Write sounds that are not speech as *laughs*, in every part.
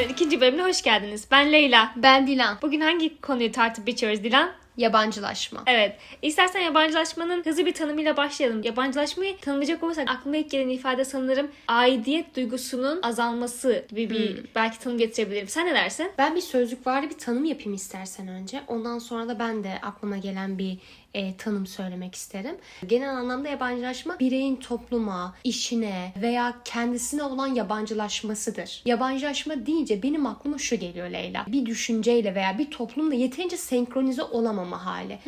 Konuşmaların ikinci bölümüne hoş geldiniz. Ben Leyla. Ben Dilan. Bugün hangi konuyu tartıp biçiyoruz Dilan? Yabancılaşma. Evet. İstersen yabancılaşmanın hızlı bir tanımıyla başlayalım. Yabancılaşmayı tanımlayacak olursak aklıma ilk gelen ifade sanırım aidiyet duygusunun azalması gibi bir belki tanım getirebilirim. Sen ne dersin? Ben bir sözlük var bir tanım yapayım istersen önce. Ondan sonra da ben de aklıma gelen bir e, tanım söylemek isterim. Genel anlamda yabancılaşma bireyin topluma, işine veya kendisine olan yabancılaşmasıdır. Yabancılaşma deyince benim aklıma şu geliyor Leyla. Bir düşünceyle veya bir toplumla yeterince senkronize olamama hali.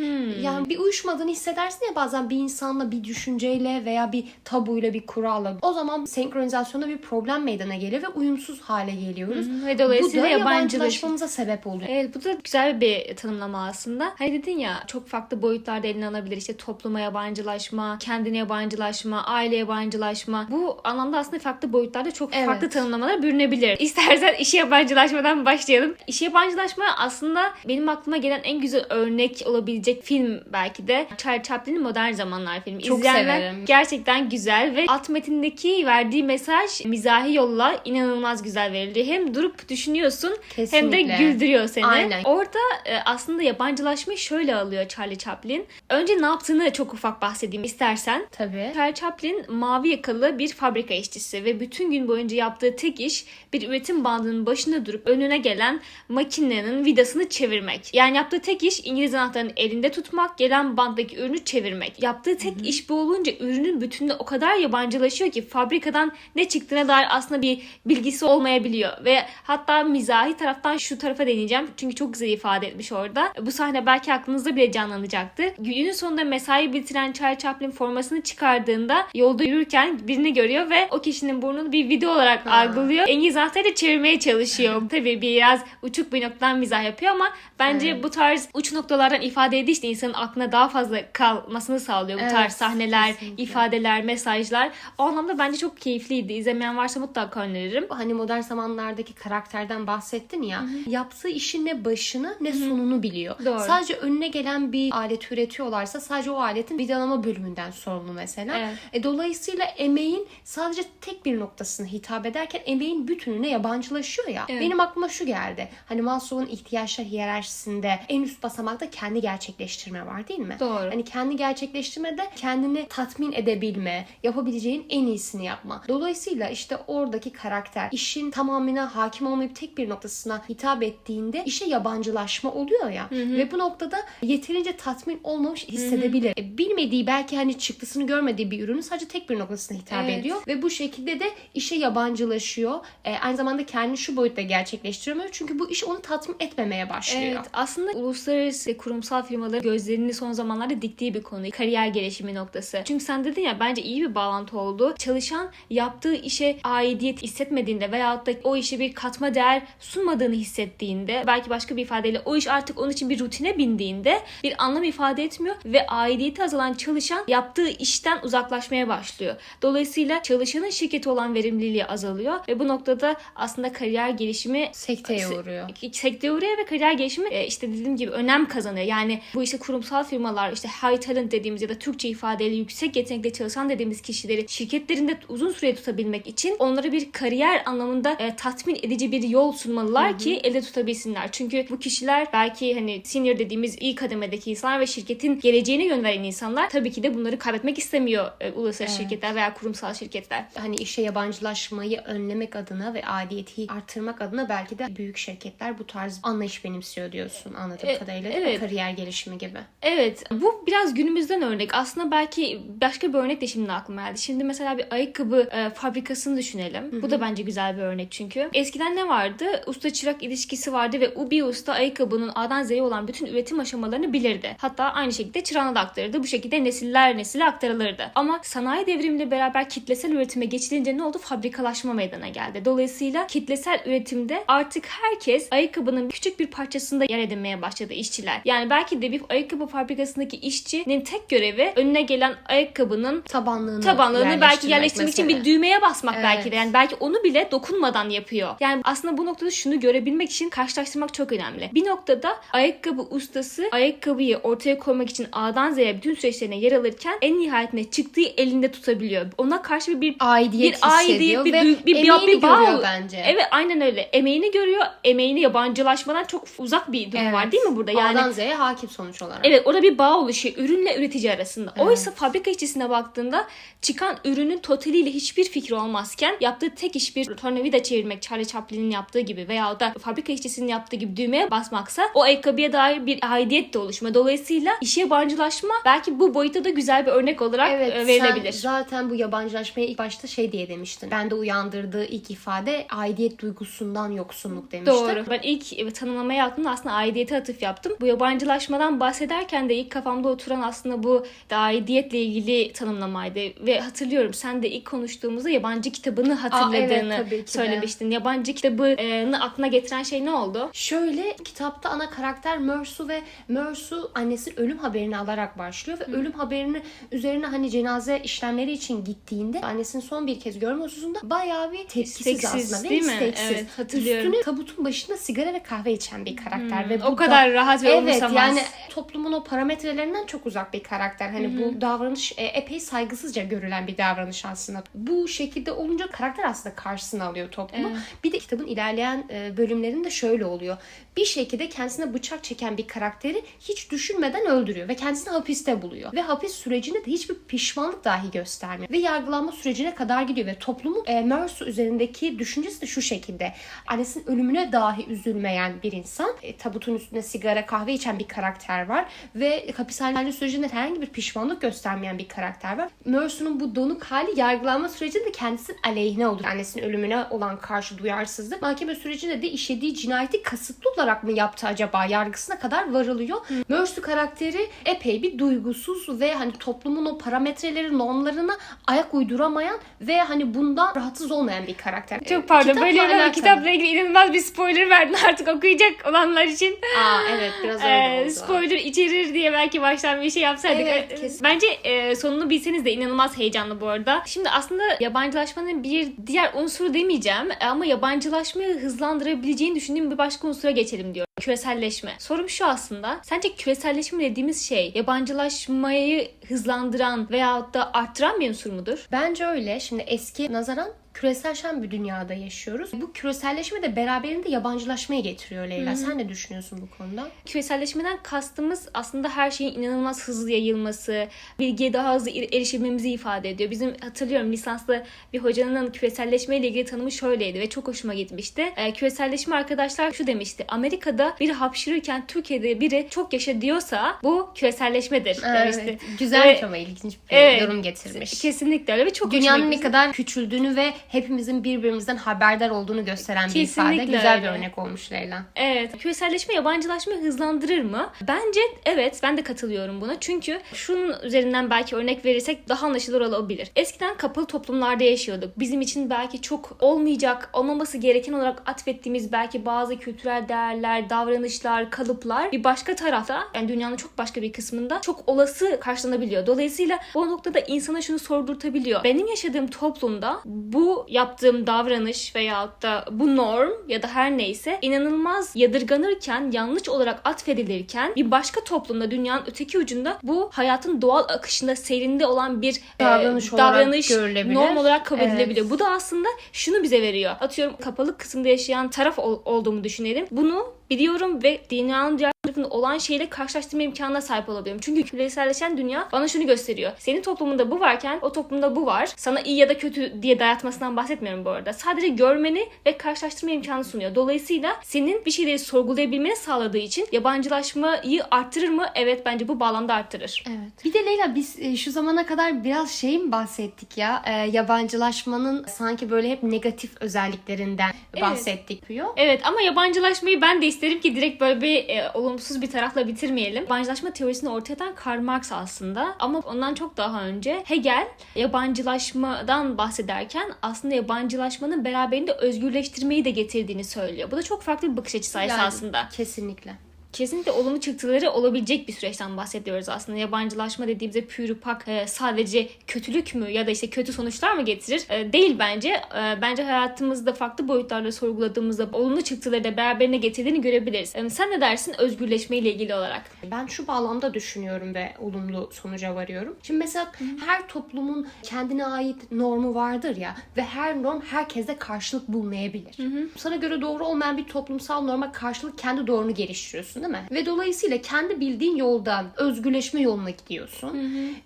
Yani bir uyuşmadığını hissedersin ya bazen bir insanla bir düşünceyle veya bir tabuyla bir kuralla. O zaman senkronizasyonda bir problem meydana geliyor ve uyumsuz hale geliyoruz. Ve Bu dolayısıyla da yabancılaşma. yabancılaşmamıza sebep oluyor. Evet bu da güzel bir tanımlama aslında. Hani dedin ya çok farklı boyutlarda eline alabilir. İşte topluma yabancılaşma, kendine yabancılaşma, aile yabancılaşma. Bu anlamda aslında farklı boyutlarda çok Evet. farklı tanımlamalar bürünebilir. *laughs* İstersen işe yabancılaşmadan başlayalım. İşe yabancılaşma aslında benim aklıma gelen en güzel örnek olabilecek film belki de Charlie Chaplin'in Modern Zamanlar filmi. Çok İzleyenler severim. gerçekten güzel ve alt metindeki verdiği mesaj mizahi yolla inanılmaz güzel verildi. Hem durup düşünüyorsun hem de Kesinlikle. güldürüyor seni. Aynen. Orada e, aslında yabancılaşmayı şöyle alıyor Charlie Chaplin. Önce ne yaptığını çok ufak bahsedeyim istersen. Tabii. Charlie Chaplin mavi yakalı bir fabrika işçisi ve bütün gün boyunca yaptığı tek iş bir üretim bandının başında durup önüne gelen makinenin vidasını çevirmek. Yani yaptığı tek iş İngiliz anahtarını elinde tutmak, gelen banttaki ürünü çevirmek. Yaptığı tek iş bu olunca ürünün bütününe o kadar yabancılaşıyor ki fabrikadan ne çıktığına dair aslında bir bilgisi olmayabiliyor. Ve hatta mizahi taraftan şu tarafa deneyeceğim. Çünkü çok güzel ifade etmiş orada. Bu sahne belki aklınızda bile canlanacaktır. Günün sonunda mesai bitiren Charlie Chaplin formasını çıkardığında yolda yürürken birini görüyor ve o kişinin burnunu bir video olarak Ha. algılıyor. İngiliz anahtarıyla çevirmeye çalışıyor. *laughs* Tabii biraz uçuk bir noktadan mizah yapıyor ama bence Evet. bu tarz uç noktalardan ifade ediği işte insanın aklına daha fazla kalmasını sağlıyor. Bu Evet, tarz sahneler, kesinlikle. ifadeler, mesajlar. O anlamda bence çok keyifliydi. İzlemeyen varsa mutlaka öneririm. Hani modern zamanlardaki karakterden bahsettin ya. Yaptığı işin ne başını ne sonunu biliyor. Doğru. Sadece önüne gelen bir alet üretiyorlarsa sadece o aletin vidalama bölümünden sorumlu mesela. Evet. E, dolayısıyla emeğin sadece tek bir noktasına hitap ederken emeğin bütününe yabancılaşıyor ya. Evet. Benim aklıma şu geldi. Hani Maslow'un ihtiyaçlar hiyerarşisinde en üst basamakta kendi gerçekleştirme var değil mi? Doğru. Hani kendi gerçekleştirmede kendini tatmin edebilme, yapabileceğin en iyisini yapma. Dolayısıyla işte oradaki karakter işin tamamına hakim olmayıp tek bir noktasına hitap ettiğinde işe yabancılaşma oluyor ya. Ve bu noktada yeterince tatmin olmamış hissedebilir. E, bilmediği belki hani çıktısını görmediği bir ürünün sadece tek bir noktasına hitap Evet. ediyor ve bu şekilde de işe yabancılaşıyor. E, aynı zamanda kendini şu boyutta gerçekleştiremiyor. Çünkü bu iş onu tatmin etmemeye başlıyor. Evet aslında uluslararası kurumsal firmaların gözlerini son zamanlarda diktiği bir konu. Kariyer gelişimi noktası. Çünkü sen dedin ya bence iyi bir bağlantı oldu. Çalışan yaptığı işe aidiyet hissetmediğinde veyahut da o işe bir katma değer sunmadığını hissettiğinde belki başka bir ifadeyle o iş artık onun için bir rutine bindiğinde bir anlam ifade etmiyor ve aidiyeti azalan çalışan yaptığı işten uzaklaşmaya başlıyor. Dolayısıyla çalışanın şirketi olan verimliliği azalıyor ve bu noktada aslında kariyer gelişimi Sekteye Se- uğruyor. sekteye uğruyor ve kariyer gelişimi e, işte dediğim gibi önem kazanıyor. Yani bu işte kurumsal firmalar işte high talent dediğimiz ya da Türkçe ifadeyle yüksek yetenekle çalışan dediğimiz kişileri şirketlerinde uzun süre tutabilmek için onlara bir kariyer anlamında e, tatmin edici bir yol sunmalılar ki elde tutabilsinler. Çünkü bu kişiler belki hani senior dediğimiz iyi kademedeki insanlar ve şirketin geleceğine yön veren insanlar tabii ki de bunları kaybetmek istemiyor e, uluslararası Evet. şirketler veya kurumsal şirketler. hani işe yabancılaşmayı önlemek adına ve adiyeti artırmak adına belki de büyük şirketler bu tarz anlayış benimsiyor diyorsun anladığım E, kadarıyla. evet. Kariyer gelişimi gibi. Evet bu biraz günümüzden örnek. Aslında belki başka bir örnek de şimdi aklıma geldi. Şimdi mesela bir ayakkabı e, fabrikasını düşünelim. Bu da bence güzel bir örnek çünkü. Eskiden ne vardı? Usta çırak ilişkisi vardı ve bir usta ayakkabının A'dan Z'ye olan bütün üretim aşamalarını bilirdi. Hatta aynı şekilde çırağına da aktarırdı. Bu şekilde nesiller nesile aktarılırdı. Ama sanayi devrimiyle beraber kitlesel üretime geçilince ne oldu? Fabrikalaşma meydana geldi. Dolayısıyla kitlesel üretimde artık herkes ayakkabının küçük bir parçasında yer edinmeye başladı işçiler. Yani belki de bir ayakkabı fabrikasındaki işçinin tek görevi önüne gelen ayakkabının Tabanlığını, tabanlarını belki yerleştirmek için mesela. bir düğmeye basmak Evet. belki de. Yani belki onu bile dokunmadan yapıyor. Yani aslında bu noktada şunu görebilmek için karşılaştırmak çok önemli. Bir noktada ayakkabı ustası ayakkabıyı ortaya koymak için A'dan Z'ye bütün süreçlerine yer alırken en nihayetinde çıktığı elinde tutabiliyor. Ona karşı bir Aidiyet bir aidiyet, bir, ve bir, bir, emeğini bir bağ görüyor ol- bence. Evet aynen öyle. Emeğini görüyor. Emeğini yabancılaşmadan çok uzak bir durum var değil mi burada? Yani A'dan Z'ye hakim sonuç olarak. Evet orada bir bağ oluşuyor ürünle üretici arasında. Evet. Oysa fabrika işçisine baktığında çıkan ürünün totaliyle hiçbir fikri olmazken yaptığı tek iş bir tornavida çevirmek Charlie Chaplin'in yaptığı gibi veya da fabrika işçisinin yaptığı gibi düğmeye basmaksa o ayakkabıya dair bir aidiyet de oluşma. Dolayısıyla işe yabancılaşma belki bu boyutta da güzel bir örnek olarak Evet e, verilebilir. sen zaten bu yabancılaşmaya ilk başta şey diye demiştin. Bende uyandırdığı ilk ifade aidiyet duygusundan yoksunluk demiştin. Doğru. Ben ilk e, tanımlama yaptığımda aslında aidiyete atıf yaptım. Bu yabancılaşmadan bahsederken de ilk kafamda oturan aslında bu aidiyetle ilgili tanımlamaydı. Ve hatırlıyorum sen de ilk konuştuğumuzda yabancı kitabını hatırladığını evet, tabii ki de. söylemiştin. Yabancı kitabını aklına getiren şey ne oldu? Şöyle kitapta ana karakter Mersu ve Mersu annesinin ölüm haberini alarak başlıyor ve ölüm haberini üzerine hani cenaze işlemleri için gittiğinde annesini son bir kez görme hususunda bayağı bir tepkisiz İsteksiz, aslında ve değil mi? isteksiz. Evet, hatırlıyorum. Üstüne tabutun başında sigara ve kahve içen bir karakter ve Hmm, o bu kadar da- rahat ve Evet umursamaz. yani toplumun o parametrelerinden çok uzak bir karakter. Hani bu davranış e, epey saygısızca görülen bir davranış aslında. Bu şekilde olunca karakter aslında karşısına alıyor toplumu. Evet. Bir de kitabın ilerleyen e, bölümlerinde şöyle oluyor. Bir şekilde kendisine bıçak çeken bir karakteri hiç düşünmeden öldürüyor ve kendisini hapiste buluyor. Ve hapis sürecinde de hiçbir pişmanlık dahi göstermiyor. Ve yargılanma sürecine kadar gidiyor ve toplumun e, Mersu üzerindeki düşüncesi de şu şekilde. Annesinin ölümüne dahi üzülmeyen bir insan. E, tabutun üstünde sigara, kahve içen bir karakter var ve hapishane sürecinde herhangi bir pişmanlık göstermeyen bir karakter var. Mersu'nun bu donuk hali yargılanma sürecinde kendisinin aleyhine olur. Annesinin ölümüne olan karşı duyarsızlık. Mahkeme sürecinde de işlediği cinayeti kasıtlı olarak mı yaptı acaba yargısına kadar varılıyor. Mersu karakteri epey bir duygusuz ve hani toplumun o parametreleri, normlarına ayak uyduramayan ve hani bundan rahatsız olmayan bir karakter. Çok pardon Kitapla böyle alakalı. kitapla ilgili inanılmaz bir spoiler verdin *laughs* artık okuyacak olanlar için. Aa evet biraz öyle Ee, oldu. spoiler içerir diye belki baştan bir şey yapsaydık. Evet, Ee, kesin. Bence e, sonunu bilseniz de inanılmaz heyecanlı bu arada. Şimdi aslında yabancılaşmanın bir diğer unsuru demeyeceğim ama yabancılaşmayı hızlandırabileceğini düşündüğüm bir başka unsura geçelim diyorum. Küreselleşme. Sorum şu aslında. Sence küreselleşme dediğimiz şey yabancılaşmayı hızlandıran veyahut da arttıran bir unsur mudur? Bence öyle. Şimdi eski nazaran küreselleşen bir dünyada yaşıyoruz. Bu küreselleşme de beraberinde yabancılaşmayı getiriyor Leyla. Sen ne düşünüyorsun bu konuda? Küreselleşmeden kastımız aslında her şeyin inanılmaz hızlı yayılması, bilgiye daha hızlı er- erişebilmemizi ifade ediyor. Bizim hatırlıyorum lisanslı bir hocanın küreselleşme ile ilgili tanımı şöyleydi ve çok hoşuma gitmişti. Ee, küreselleşme arkadaşlar şu demişti. Amerika'da biri hapşırırken Türkiye'de biri çok yaşa diyorsa bu küreselleşmedir demişti. Güzel Evet. ama ilginç bir Evet. yorum getirmiş. Kesinlikle öyle ve çok Dünyanın ne kadar küçüldüğünü ve hepimizin birbirimizden haberdar olduğunu gösteren bir ifade. Kesinlikle Güzel öyle. bir örnek olmuş Leyla. Evet. Küreselleşme yabancılaşmayı hızlandırır mı? Bence evet ben de katılıyorum buna. Çünkü şunun üzerinden belki örnek verirsek daha anlaşılır olabilir. Eskiden kapalı toplumlarda yaşıyorduk. Bizim için belki çok olmayacak, olmaması gereken olarak atfettiğimiz belki bazı kültürel değerler, davranışlar, kalıplar bir başka tarafta yani dünyanın çok başka bir kısmında çok olası karşılanabiliyor. Dolayısıyla bu noktada insana şunu sordurtabiliyor. Benim yaşadığım toplumda bu yaptığım davranış veyahut da bu norm ya da her neyse inanılmaz yadırganırken, yanlış olarak atfedilirken bir başka toplumda dünyanın öteki ucunda bu hayatın doğal akışında seyrinde olan bir e, Davranış olarak davranış görülebilir. norm olarak kabul Evet. edilebiliyor. Bu da aslında şunu bize veriyor. Atıyorum kapalı kısımda yaşayan taraf ol- olduğumu düşünelim. Bunu biliyorum ve dünyanın diğer tarafında olan şeyle karşılaştırma imkanına sahip olabiliyorum. Çünkü küreselleşen dünya bana şunu gösteriyor. Senin toplumunda bu varken o toplumda bu var. Sana iyi ya da kötü diye dayatmasından bahsetmiyorum bu arada. Sadece görmeni ve karşılaştırma imkanı sunuyor. Dolayısıyla senin bir şeyleri sorgulayabilmeni sağladığı için yabancılaşmayı arttırır mı? Evet bence bu bağlamda arttırır. Evet. Bir de Leyla biz e, şu zamana kadar biraz şey mi bahsettik ya? E, yabancılaşmanın sanki böyle hep negatif özelliklerinden bahsettik diyor. Evet ama yabancılaşmayı ben de isterim ki direkt böyle bir e, olumsuz bir tarafla bitirmeyelim. Yabancılaşma teorisini ortaya atan Karl Marx aslında ama ondan çok daha önce Hegel yabancılaşmadan bahsederken aslında yabancılaşmanın beraberinde özgürleştirmeyi de getirdiğini söylüyor. Bu da çok farklı bir bakış açısı Yani esasında. Kesinlikle. Kesinlikle olumlu çıktıları olabilecek bir süreçten bahsediyoruz aslında. Yabancılaşma dediğimizde pürüpak e, sadece kötülük mü ya da işte kötü sonuçlar mı getirir? E, değil bence. E, bence hayatımızda farklı boyutlarda sorguladığımızda olumlu çıktıları da beraberine getirdiğini görebiliriz. E, sen ne dersin özgürleşme ile ilgili olarak? Ben şu bağlamda düşünüyorum ve olumlu sonuca varıyorum. Şimdi mesela her toplumun kendine ait normu vardır ya ve her norm herkeste karşılık bulmayabilir. Sana göre doğru olmayan bir toplumsal norma karşılık kendi doğrunu geliştiriyorsun değil mi? Ve dolayısıyla kendi bildiğin yoldan özgürleşme yoluna gidiyorsun.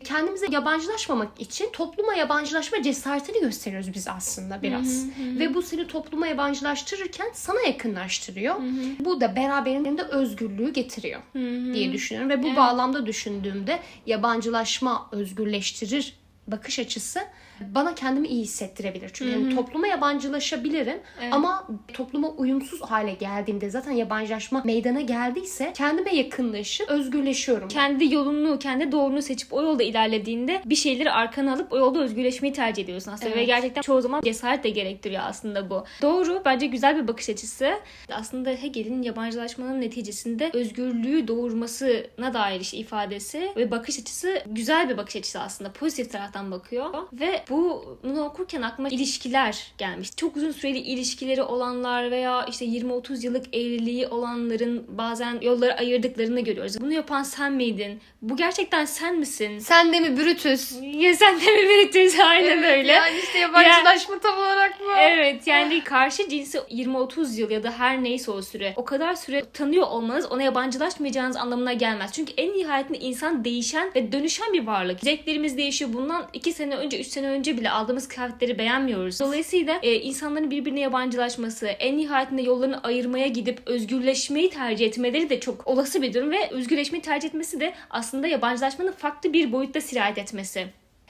Kendimize yabancılaşmamak için topluma yabancılaşma cesaretini gösteriyoruz biz aslında biraz. Ve bu seni topluma yabancılaştırırken sana yakınlaştırıyor. Bu da beraberinde özgürlüğü getiriyor diye düşünüyorum. Ve bu bağlamda düşündüğümde yabancılaşma özgürleştirir bakış açısı bana kendimi iyi hissettirebilir. Çünkü yani topluma yabancılaşabilirim ama topluma uyumsuz hale geldiğimde zaten yabancılaşma meydana geldiyse kendime yakınlaşıp özgürleşiyorum. kendi yolunu, kendi doğrunu seçip o yolda ilerlediğinde bir şeyleri arkana alıp o yolda özgürleşmeyi tercih ediyorsun aslında. Ve Evet. gerçekten çoğu zaman cesaret de gerektiriyor aslında bu. Doğru. Bence güzel bir bakış açısı. Aslında Hegel'in yabancılaşmanın neticesinde özgürlüğü doğurmasına dair işte ifadesi ve bakış açısı güzel bir bakış açısı aslında. Pozitif taraftan bakıyor. Ve bu bunu okurken aklıma ilişkiler gelmiş. Çok uzun süreli ilişkileri olanlar veya işte 20-30 yıllık evliliği olanların bazen yolları ayırdıklarını görüyoruz. Bunu yapan sen miydin? Bu gerçekten sen misin? Sen de mi Brutus? Ya sen de mi belirtiyorsun? *laughs* Aynen öyle. Yani işte yabancılaşma tam olarak bu. Evet yani karşı cinsi 20-30 yıl ya da her neyse o süre o kadar süre tanıyor olmanız ona yabancılaşmayacağınız anlamına gelmez. Çünkü en nihayetinde insan değişen ve dönüşen bir varlık. Zevklerimiz değişiyor. Bundan 2 sene önce 3 sene önce bile aldığımız kıyafetleri beğenmiyoruz. Dolayısıyla e, insanların birbirine yabancılaşması, en nihayetinde yollarını ayırmaya gidip özgürleşmeyi tercih etmeleri de çok olası bir durum ve özgürleşmeyi tercih etmesi de aslında yabancılaşmanın farklı bir boyutta sirayet etmesi.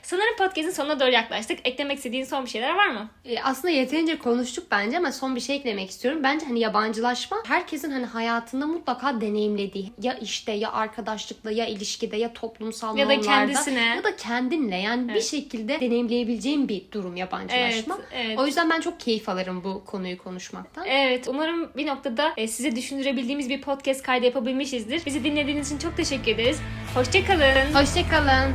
Sanırım podcast'in sonuna doğru yaklaştık. Eklemek istediğin son bir şeyler var mı? E, Aslında yeterince konuştuk bence ama son bir şey eklemek istiyorum. Bence hani yabancılaşma herkesin hani hayatında mutlaka deneyimlediği ya işte ya arkadaşlıkla ya ilişkide ya toplumsal Ya da kendisine. ya da kendinle yani bir Evet. şekilde deneyimleyebileceğin bir durum yabancılaşma. Evet, evet. O yüzden ben çok keyif alırım bu konuyu konuşmaktan. Evet, umarım bir noktada e, size düşündürebildiğimiz bir podcast kaydı yapabilmişizdir. Bizi dinlediğiniz için çok teşekkür ederiz. Hoşçakalın. Hoşçakalın.